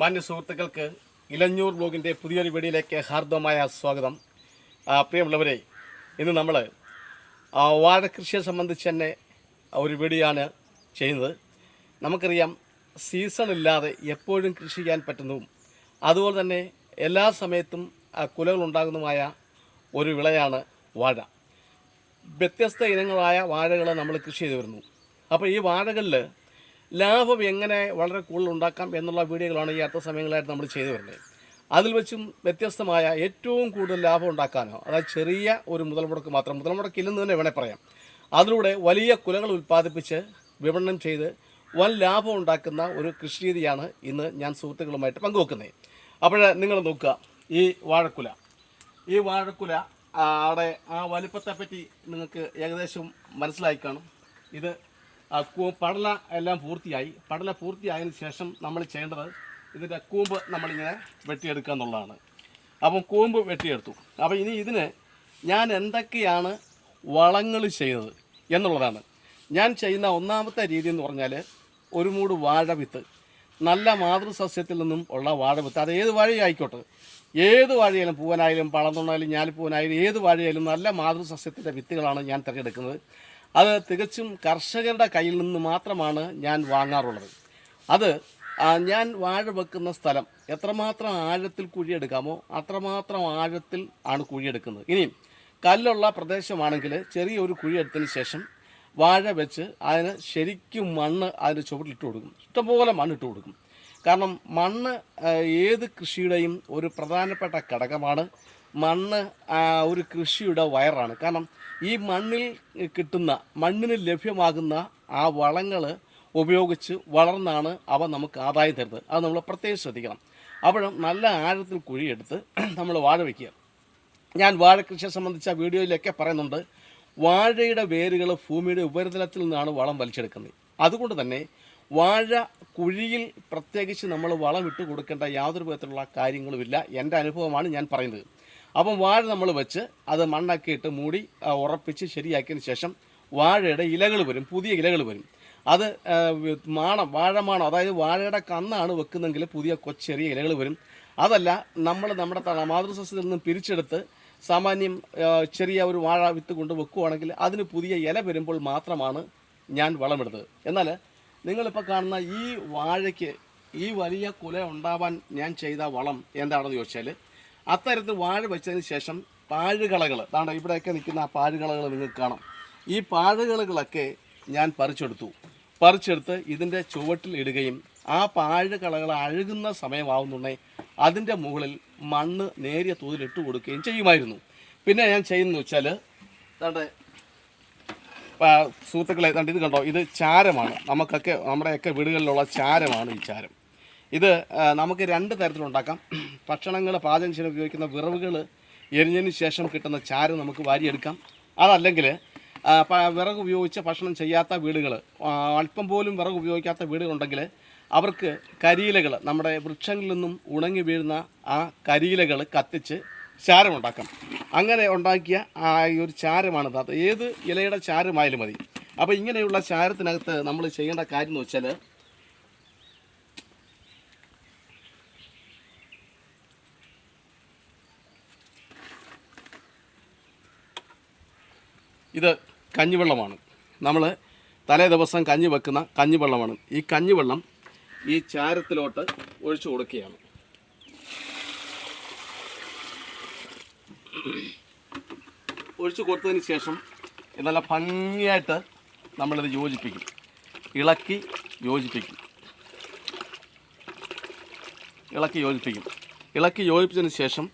മാന്യ സുഹൃത്തുക്കൾക്ക് ഇലഞ്ഞൂർ ബ്ലോഗിന്റെ പുതിയൊരു വീഡിയോയിലേക്ക് ഹാർദ്ദമായ സ്വാഗതം. പ്രിയമുള്ളവരെ ഇന്ന് നമ്മൾ വാഴക്കൃഷിയെ സംബന്ധിച്ച് തന്നെ ഒരു വീഡിയോ ആണ് ചെയ്യുന്നത്. നമുക്കറിയാം സീസൺ ഇല്ലാതെ എപ്പോഴും കൃഷി ചെയ്യാൻ പറ്റുന്നതും അതുപോലെ തന്നെ എല്ലാ സമയത്തും കുലകളുണ്ടാകുന്നതുമായ ഒരു വിളയാണ് വാഴ. വ്യത്യസ്ത ഇനങ്ങളായ വാഴകൾ നമ്മൾ കൃഷി ചെയ്തു വരുന്നു. അപ്പോൾ ഈ വാഴകളിൽ ലാഭം എങ്ങനെ വളരെ കൂടുതൽ ഉണ്ടാക്കാം എന്നുള്ള വീഡിയോകളാണ് ഈ അടുത്ത സമയങ്ങളായിട്ട് നമ്മൾ ചെയ്തു വരുന്നത്. അതിൽ വെച്ചും വ്യത്യസ്തമായ ഏറ്റവും കൂടുതൽ ലാഭം ഉണ്ടാക്കാനോ അതായത് ചെറിയ ഒരു മുതൽ മുടക്ക് മാത്രം മുതൽ മുടക്കില്ലെന്ന് തന്നെ വേണേൽ പറയാം. അതിലൂടെ വലിയ കുലകൾ ഉൽപ്പാദിപ്പിച്ച് വിപണനം ചെയ്ത് വൻ ലാഭം ഉണ്ടാക്കുന്ന ഒരു കൃഷി രീതിയാണ് ഇന്ന് ഞാൻ സുഹൃത്തുക്കളുമായിട്ട് പങ്കുവെക്കുന്നത്. അപ്പോൾ നിങ്ങൾ നോക്കുക ഈ വാഴക്കുല. ഈ വാഴക്കുല അവിടെ ആ വലിപ്പത്തെപ്പറ്റി നിങ്ങൾക്ക് ഏകദേശം മനസ്സിലായി കാണും. ഇത് പടല എല്ലാം പൂർത്തിയായി. പടല പൂർത്തിയായതിനു ശേഷം നമ്മൾ ചെയ്യേണ്ടത് ഇതിന്റെ കൂമ്പ് നമ്മളിങ്ങനെ വെട്ടിയെടുക്കുക എന്നുള്ളതാണ്. അപ്പം കൂമ്പ് വെട്ടിയെടുത്തു. അപ്പോൾ ഇനി ഇതിന് ഞാൻ എന്തൊക്കെയാണ് വളങ്ങൾ ചെയ്തത് എന്നുള്ളതാണ്. ഞാൻ ചെയ്യുന്ന ഒന്നാമത്തെ രീതി എന്ന് പറഞ്ഞാൽ ഒരു മൂട് വാഴ വിത്ത്. നല്ല മാതൃസസ്യത്തിൽ നിന്നും ഉള്ള വാഴ വിത്ത്. അത് ഏത് വാഴയായിക്കോട്ടെ. ഏത് വാഴയായാലും പൂവനായാലും പളന്തുണ്ണായാലും ഞാലിപ്പൂവനായാലും ഏത് വാഴയായാലും നല്ല മാതൃസസ്യത്തിന്റെ വിത്തുകളാണ് ഞാൻ തിരഞ്ഞെടുക്കുന്നത്. അത് തികച്ചും കർഷകരുടെ കയ്യിൽ നിന്ന് മാത്രമാണ് ഞാൻ വാങ്ങാറുള്ളത്. അത് ഞാൻ വാഴ വെക്കുന്ന സ്ഥലം എത്രമാത്രം ആഴത്തിൽ കുഴിയെടുക്കാമോ അത്രമാത്രം ആഴത്തിൽ ആണ് കുഴിയെടുക്കുന്നത്. ഇനിയും കല്ലുള്ള പ്രദേശമാണെങ്കിൽ ചെറിയൊരു കുഴിയെടുത്തതിന് ശേഷം വാഴ വെച്ച് അതിന് ശരിക്കും മണ്ണ് അതിന് ചുവട്ടിലിട്ട് കൊടുക്കും. ഇഷ്ടംപോലെ മണ്ണിട്ട് കൊടുക്കും. കാരണം മണ്ണ് ഏത് കൃഷിയുടെയും ഒരു പ്രധാനപ്പെട്ട ഘടകമാണ്. മണ്ണ് ഒരു കൃഷിയുടെ വയറാണ്. കാരണം ഈ മണ്ണിൽ കിട്ടുന്ന മണ്ണിന് ലഭ്യമാകുന്ന ആ വളങ്ങൾ ഉപയോഗിച്ച് വളർന്നാണ് അവ നമുക്ക് ആദായം തരുന്നത്. അത് നമ്മൾ പ്രത്യേകം ശ്രദ്ധിക്കണം. അപ്പോഴും നല്ല ആഴത്തിൽ കുഴിയെടുത്ത് നമ്മൾ വാഴ വയ്ക്കുക ഞാൻ വാഴ കൃഷിയെ സംബന്ധിച്ച വീഡിയോയിലൊക്കെ പറയുന്നുണ്ട്. വാഴയുടെ വേരുകൾ ഭൂമിയുടെ ഉപരിതലത്തിൽ നിന്നാണ് വളം വലിച്ചെടുക്കുന്നത്. അതുകൊണ്ട് തന്നെ വാഴ കുഴിയിൽ പ്രത്യേകിച്ച് നമ്മൾ വളം ഇട്ട് കൊടുക്കേണ്ട യാതൊരു വിധത്തിലുള്ള കാര്യങ്ങളുമില്ല. എന്റെ അനുഭവമാണ് ഞാൻ പറയുന്നത്. അപ്പം വാഴ നമ്മൾ വെച്ച് അത് മണ്ണൊക്കെ ഇട്ട് മൂടി ഉറപ്പിച്ച് ശരിയാക്കിയതിന് ശേഷം വാഴയുടെ ഇലകൾ വരും പുതിയ ഇലകൾ വരും. അത് മാണം വാഴമാണം അതായത് വാഴയുടെ കന്നാണ് വെക്കുന്നെങ്കിൽ പുതിയ കൊച്ചെറിയ ഇലകൾ വരും. അതല്ല നമ്മൾ നമ്മുടെ മാതൃസസ്യത്തിൽ നിന്ന് പിരിച്ചെടുത്ത് സാമാന്യം ചെറിയ ഒരു വാഴ വിത്ത് കൊണ്ട് വെക്കുവാണെങ്കിൽ അതിന് പുതിയ ഇല വരുമ്പോൾ മാത്രമാണ് ഞാൻ വളമെടുത്തത്. എന്നാൽ നിങ്ങളിപ്പോൾ കാണുന്ന ഈ വാഴയ്ക്ക് ഈ വലിയ കുല ഉണ്ടാവാൻ ഞാൻ ചെയ്ത വളം എന്താണെന്ന് ചോദിച്ചാൽ അത്തരത്തിൽ വാഴ വെച്ചതിന് ശേഷം പാഴുകളകൾ താണ്ട ഇവിടെയൊക്കെ നിൽക്കുന്ന ആ പാഴുകളകൾ നിങ്ങൾക്ക് കാണാം. ഈ പാഴുകളകളൊക്കെ ഞാൻ പറിച്ചെടുത്തു. പറിച്ചെടുത്ത് ഇതിന്റെ ചുവട്ടിൽ ഇടുകയും ആ പാഴുകളകൾ അഴുകുന്ന സമയമാവുന്നുണ്ടെങ്കിൽ അതിന്റെ മുകളിൽ മണ്ണ് നേരിയ തോതിൽ ഇട്ട് കൊടുക്കുകയും ചെയ്യുമായിരുന്നു. പിന്നെ ഞാൻ ചെയ്യുന്നത് വെച്ചാൽ താണ്ടെ സുഹൃത്തുക്കളെ ഇത് കണ്ടോ ഇത് ചാരമാണ്. നമുക്കൊക്കെ നമ്മുടെയൊക്കെ വീടുകളിലുള്ള ചാരമാണ് ഈ ചാരം. ഇത് നമുക്ക് രണ്ട് തരത്തിലുണ്ടാക്കാം. ഭക്ഷണങ്ങൾ പാചകം ചെയ്യാൻ ഉപയോഗിക്കുന്ന വിറവുകൾ എരിഞ്ഞതിന് ശേഷം കിട്ടുന്ന ചാരം നമുക്ക് വാരിയെടുക്കാം. അതല്ലെങ്കിൽ വിറക് ഉപയോഗിച്ച് ഭക്ഷണം ചെയ്യാത്ത വീടുകൾ അല്പം പോലും വിറക് ഉപയോഗിക്കാത്ത വീടുകളുണ്ടെങ്കിൽ അവർക്ക് കരിയിലകൾ നമ്മുടെ വൃക്ഷങ്ങളിൽ നിന്നും ഉണങ്ങി വീഴുന്ന ആ കരിയിലകൾ കത്തിച്ച് ചാരമുണ്ടാക്കാം. അങ്ങനെ ഉണ്ടാക്കിയ ആ ഒരു ചാരമാണ് ഏത് ഇലയുടെ ചാരമായാലും മതി. അപ്പോൾ ഇങ്ങനെയുള്ള ചാരത്തിനകത്ത് നമ്മൾ ചെയ്യേണ്ട കാര്യം എന്ന് വെച്ചാൽ ഇത് കഞ്ഞിവെള്ളമാണ്. നമ്മൾ തലേ ദിവസം കഞ്ഞി വെക്കുന്ന കഞ്ഞിവെള്ളമാണ്. ഈ കഞ്ഞിവെള്ളം ഈ ചാരത്തിലോട്ട് ഒഴിച്ചു കൊടുക്കുകയാണ്. ഒഴിച്ചു കൊടുത്തതിന് ശേഷം നല്ല ഭംഗിയായിട്ട് നമ്മളിത് യോജിപ്പിക്കും. ഇളക്കി യോജിപ്പിക്കും. ഇളക്കി യോജിപ്പിക്കും. ഇളക്കി യോജിപ്പിച്ചതിന് ശേഷം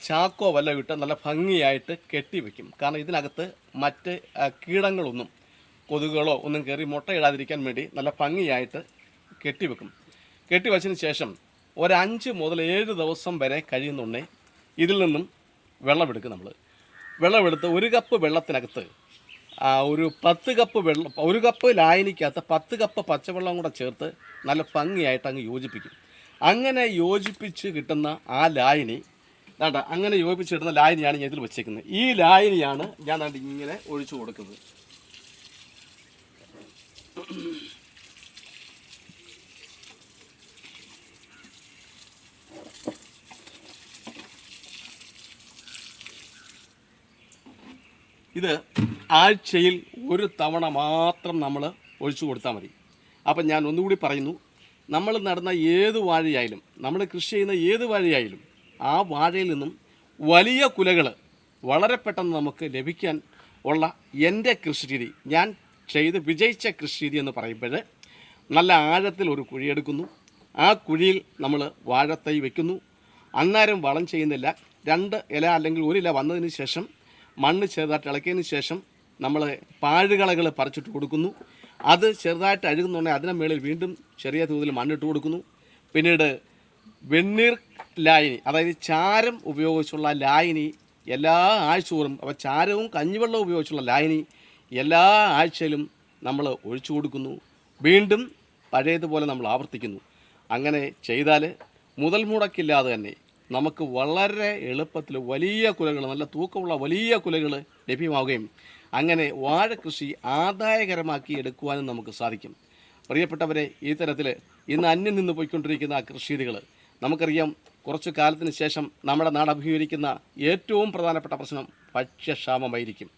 ചാക്കോ വല്ല ഇട്ട് നല്ല ഭംഗിയായിട്ട് കെട്ടിവെക്കും കാരണം ഇതിനകത്ത് മറ്റ് കീടങ്ങളൊന്നും കൊതുകുകളോ ഒന്നും കയറി മുട്ടയിടാതിരിക്കാൻ വേണ്ടി നല്ല ഭംഗിയായിട്ട് കെട്ടിവെക്കും കെട്ടിവച്ചതിന് ശേഷം ഒരഞ്ച് മുതൽ ഏഴ് ദിവസം വരെ കഴിയുന്നുണ്ടേ ഇതിൽ നിന്നും വെള്ളമെടുക്കും നമ്മൾ വെള്ളമെടുത്ത് ഒരു കപ്പ് വെള്ളത്തിനകത്ത് ഒരു പത്ത് കപ്പ് വെള്ളം ഒരു കപ്പ് ലായനിക്കകത്ത് പത്ത് കപ്പ് പച്ചവെള്ളം കൂടെ ചേർത്ത് നല്ല ഭംഗിയായിട്ട് അങ്ങ് യോജിപ്പിക്കും. അങ്ങനെ യോജിപ്പിച്ച് കിട്ടുന്ന ആ ലായനി കേട്ട അങ്ങനെ യോജിപ്പിച്ചിടുന്ന ലായനിയാണ് ഞാൻ ഇതിൽ വെച്ചേക്കുന്നത്. ഈ ലായനിയാണ് ഞാൻ അത് ഇങ്ങനെ ഒഴിച്ചു കൊടുക്കുന്നത്. ഇത് ആഴ്ചയിൽ ഒരു തവണ മാത്രം നമ്മൾ ഒഴിച്ചു കൊടുത്താൽ മതി. അപ്പം ഞാൻ ഒന്നുകൂടി പറയുന്നു നമ്മൾ നടന്ന ഏത് വാഴയായാലും നമ്മൾ കൃഷി ചെയ്യുന്ന ഏത് വാഴയായാലും ആ വാഴയിൽ നിന്നും വലിയ കുലകൾ വളരെ പെട്ടെന്ന് നമുക്ക് ലഭിക്കാൻ ഉള്ള എന്റെ കൃഷി രീതി. ഞാൻ ചെയ്ത് വിജയിച്ച കൃഷി രീതി എന്ന് പറയുമ്പോൾ നല്ല ആഴത്തിൽ ഒരു കുഴിയെടുക്കുന്നു. ആ കുഴിയിൽ നമ്മൾ വാഴത്തൈ വയ്ക്കുന്നു അന്നേരം വളം ചെയ്യുന്നില്ല. രണ്ട് ഇല അല്ലെങ്കിൽ ഒരു ഇല വന്നതിന് ശേഷം മണ്ണ് ചെറുതായിട്ട് ഇളക്കിയതിന് ശേഷം നമ്മൾ പാഴുകളകൾ പറിച്ചിട്ട് കൊടുക്കുന്നു. അത് ചെറുതായിട്ട് അഴുകുന്നുണ്ടെങ്കിൽ അതിന് മേളിൽ വീണ്ടും ചെറിയ തോതിൽ മണ്ണിട്ട് കൊടുക്കുന്നു. പിന്നീട് വെണ്ണീർ ലായനി അതായത് ചാരം ഉപയോഗിച്ചുള്ള ലായനി എല്ലാ ആഴ്ചകളും അപ്പോൾ ചാരവും കഞ്ഞിവെള്ളവും ഉപയോഗിച്ചുള്ള ലായനി എല്ലാ ആഴ്ചയിലും നമ്മൾ ഒഴിച്ചു കൊടുക്കുന്നു. വീണ്ടും പഴയതുപോലെ നമ്മൾ ആവർത്തിക്കുന്നു. അങ്ങനെ ചെയ്താൽ മുതൽ മുടക്കില്ലാതെ തന്നെ നമുക്ക് വളരെ എളുപ്പത്തിൽ വലിയ കുലകൾ നല്ല തൂക്കമുള്ള വലിയ കുലകൾ ലഭ്യമാവുകയും അങ്ങനെ വാഴ കൃഷി ആദായകരമാക്കി എടുക്കുവാനും നമുക്ക് സാധിക്കും. പ്രിയപ്പെട്ടവരെ ഈ തരത്തിൽ ഇന്ന് അന്യം നിന്ന് പോയിക്കൊണ്ടിരിക്കുന്ന കൃഷിരീതികൾ നമുക്കറിയാം കുറച്ചു കാലത്തിന് ശേഷം നമ്മുടെ നാട് അഭിമുഖീകരിക്കുന്ന ഏറ്റവും പ്രധാനപ്പെട്ട പ്രശ്നം ഭക്ഷ്യക്ഷാമമായിരിക്കും.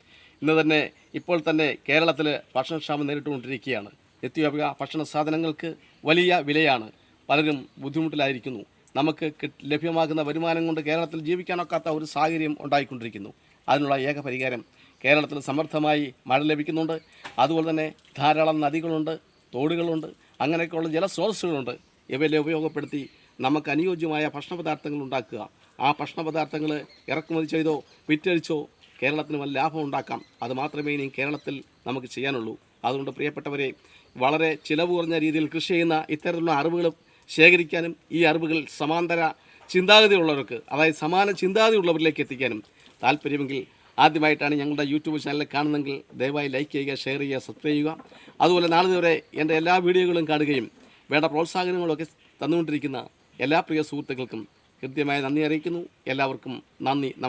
ഇന്ന് തന്നെ ഇപ്പോൾ തന്നെ കേരളത്തിൽ ഭക്ഷണക്ഷാമം നേരിട്ടുകൊണ്ടിരിക്കുകയാണ്. എത്തിയോപിക ഭക്ഷണ സാധനങ്ങൾക്ക് വലിയ വിലയാണ്. പലരും ബുദ്ധിമുട്ടിലായിരിക്കുന്നു. നമുക്ക് ലഭ്യമാകുന്ന വരുമാനം കൊണ്ട് കേരളത്തിൽ ജീവിക്കാനൊക്കാത്ത ഒരു സാഹചര്യം ഉണ്ടായിക്കൊണ്ടിരിക്കുന്നു. അതിനുള്ള ഏക പരിഹാരം കേരളത്തിൽ സമർത്ഥമായി മഴ ലഭിക്കുന്നുണ്ട്. അതുപോലെ തന്നെ ധാരാളം നദികളുണ്ട് തോടുകളുണ്ട് അങ്ങനെയൊക്കെയുള്ള ജലസ്രോതസ്സുകളുണ്ട്. ഇവയെല്ലാം ഉപയോഗപ്പെടുത്തി നമുക്ക് അനുയോജ്യമായ ഭക്ഷണപദാർത്ഥങ്ങൾ ഉണ്ടാക്കുക. ആ ഭക്ഷണപദാർത്ഥങ്ങൾ ഇറക്കുമതി ചെയ്തോ വിറ്റഴിച്ചോ കേരളത്തിന് വല്ല ലാഭം ഉണ്ടാക്കാം. അതുമാത്രമേ ഇനി കേരളത്തിൽ നമുക്ക് ചെയ്യാനുള്ളൂ. അതുകൊണ്ട് പ്രിയപ്പെട്ടവരെ വളരെ ചിലവ് കുറഞ്ഞ രീതിയിൽ കൃഷി ചെയ്യുന്ന ഇത്തരത്തിലുള്ള അറിവുകൾ ശേഖരിക്കാനും ഈ അറിവുകൾ സമാന്തര ചിന്താഗതിയുള്ളവർക്ക് അതായത് സമാന ചിന്താഗതിയുള്ളവരിലേക്ക് എത്തിക്കാനും താല്പര്യമെങ്കിൽ ആദ്യമായിട്ടാണ് ഞങ്ങളുടെ യൂട്യൂബ് ചാനൽ കാണുന്നതെങ്കിൽ ദയവായി ലൈക്ക് ചെയ്യുക ഷെയർ ചെയ്യുക സബ്സ്ക്രൈബ് ചെയ്യുക. അതുപോലെ നാളെ വരെ എന്റെ എല്ലാ വീഡിയോകളും കാണുകയും വേണ്ട പ്രോത്സാഹനങ്ങളൊക്കെ തന്നുകൊണ്ടിരിക്കുന്ന എല്ലാ പ്രിയ സുഹൃത്തുക്കൾക്കും കൃത്യമായ നന്ദി അറിയിക്കുന്നു. എല്ലാവർക്കും നന്ദി. നമസ്കാരം.